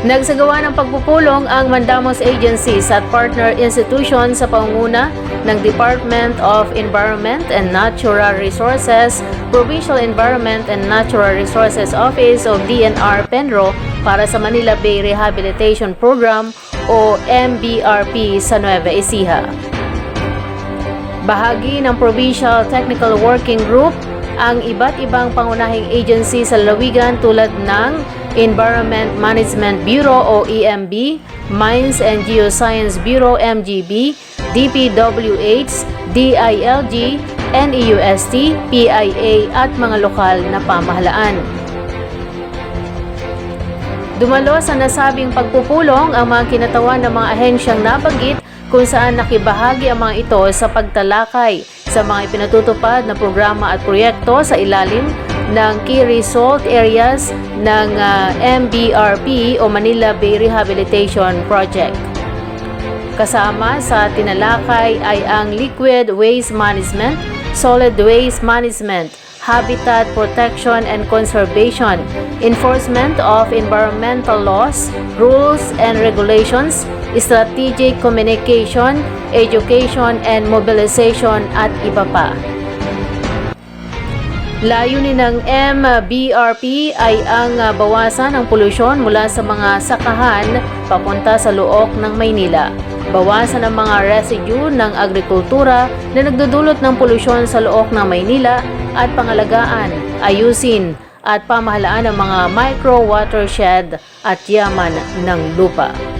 Nagsagawa ng pagpupulong ang Mandamos agencies at partner institutions sa pangunguna ng Department of Environment and Natural Resources, Provincial Environment and Natural Resources Office of DNR Penro para sa Manila Bay Rehabilitation Program o MBRP sa Nueva Ecija. Bahagi ng Provincial Technical Working Group ang iba't ibang pangunahing agency sa lalawigan tulad ng Environment Management Bureau o EMB, Mines and Geoscience Bureau MGB, DPWH, DILG, NEUST, PIA at mga lokal na pamahalaan. Dumalo sa nasabing pagpupulong ang mga kinatawan ng mga ahensyang nabanggit kung saan nakibahagi ang mga ito sa pagtalakay sa mga ipinatutupad na programa at proyekto sa ilalim ng Key Result Areas ng ah, MBRP o Manila Bay Rehabilitation Project. Kasama sa tinalakay ay ang liquid waste management, solid waste management, habitat protection and conservation, enforcement of environmental laws, rules and regulations, strategic communication, education and mobilization at iba pa. Layunin ng MBRP ay ang bawasan ang polusyon mula sa mga sakahan papunta sa luok ng Maynila. Bawasan ang mga residue ng agrikultura na nagdudulot ng polusyon sa luok ng Maynila at pangalagaan, ayusin at pamahalaan ng mga micro watershed at yaman ng lupa.